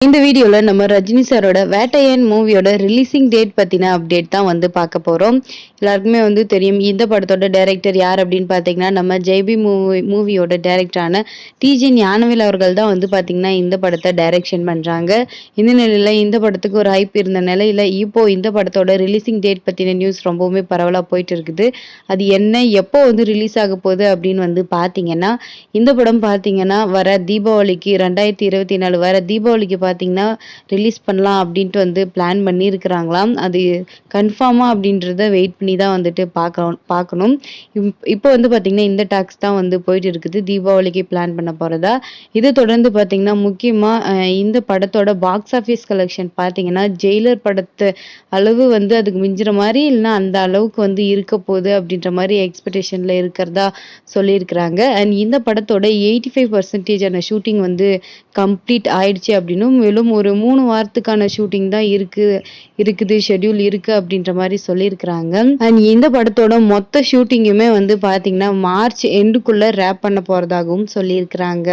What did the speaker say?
இந்த வீடியோவில் நம்ம ரஜினி சாரோட வேட்டையன் மூவியோட ரிலீசிங் டேட் பற்றின அப்டேட் தான் வந்து பார்க்க போகிறோம் எல்லாருக்குமே வந்து தெரியும் இந்த படத்தோட டைரக்டர் யார் அப்படின்னு பார்த்தீங்கன்னா நம்ம ஜெய்பி மூவி மூவியோட டைரக்டரான டிஜி ஞானவேல் அவர்கள் தான் வந்து பார்த்திங்கன்னா இந்த படத்தை டைரக்ஷன் பண்ணுறாங்க இந்த நிலையில் இந்த படத்துக்கு ஒரு ஹைப் இருந்த நிலையில் இப்போ இந்த படத்தோட ரிலீசிங் டேட் பற்றின நியூஸ் ரொம்பவுமே பரவலாக போயிட்டு இருக்குது. அது என்ன எப்போ வந்து ரிலீஸ் ஆக போகுது அப்படின்னு வந்து பார்த்தீங்கன்னா இந்த படம் பார்த்தீங்கன்னா வர தீபாவளிக்கு ரெண்டாயிரத்தி இருபத்தி நாலு வர தீபாவளிக்கு பார்த்தீங்கன்னா ரிலீஸ் பண்ணலாம் அப்படின்ட்டு வந்து பிளான் பண்ணியிருக்கிறாங்களாம். அது கன்ஃபார்மாக அப்படின்றத வெயிட் பண்ணி தான் வந்துட்டு பார்க்கணும். பார்க்கணும் இப்போ வந்து பார்த்திங்கன்னா இந்த டாக்ஸ் தான் வந்து போயிட்டு இருக்குது. தீபாவளிக்கு பிளான் பண்ண போகிறதா இதை தொடர்ந்து பார்த்திங்கன்னா முக்கியமாக இந்த படத்தோட பாக்ஸ் ஆஃபீஸ் கலெக்ஷன் பார்த்தீங்கன்னா ஜெயிலர் படத்தை அளவு வந்து அதுக்கு மிஞ்சுற மாதிரி இல்லைன்னா அந்த அளவுக்கு வந்து இருக்க போகுது அப்படின்ற மாதிரி எக்ஸ்பெக்டேஷனில் இருக்கிறதா சொல்லியிருக்கிறாங்க. அண்ட் இந்த படத்தோட எயிட்டி ஃபைவ் பர்சன்டேஜான ஷூட்டிங் வந்து கம்ப்ளீட் ஆயிடுச்சு அப்படின்னும் மேலும் ஒரு மூணு வாரத்துக்கான ஷூட்டிங் தான் இருக்கு இருக்குது ஷெட்யூல் இருக்கு அப்படின்ற மாதிரி சொல்லியிருக்கிறாங்க. அண்ட் இந்த படத்தோட மொத்த ஷூட்டிங்குமே வந்து பார்த்தீங்கன்னா மார்ச் எண்டுக்குள்ள ரேப் பண்ண போறதாகவும் சொல்லியிருக்கிறாங்க.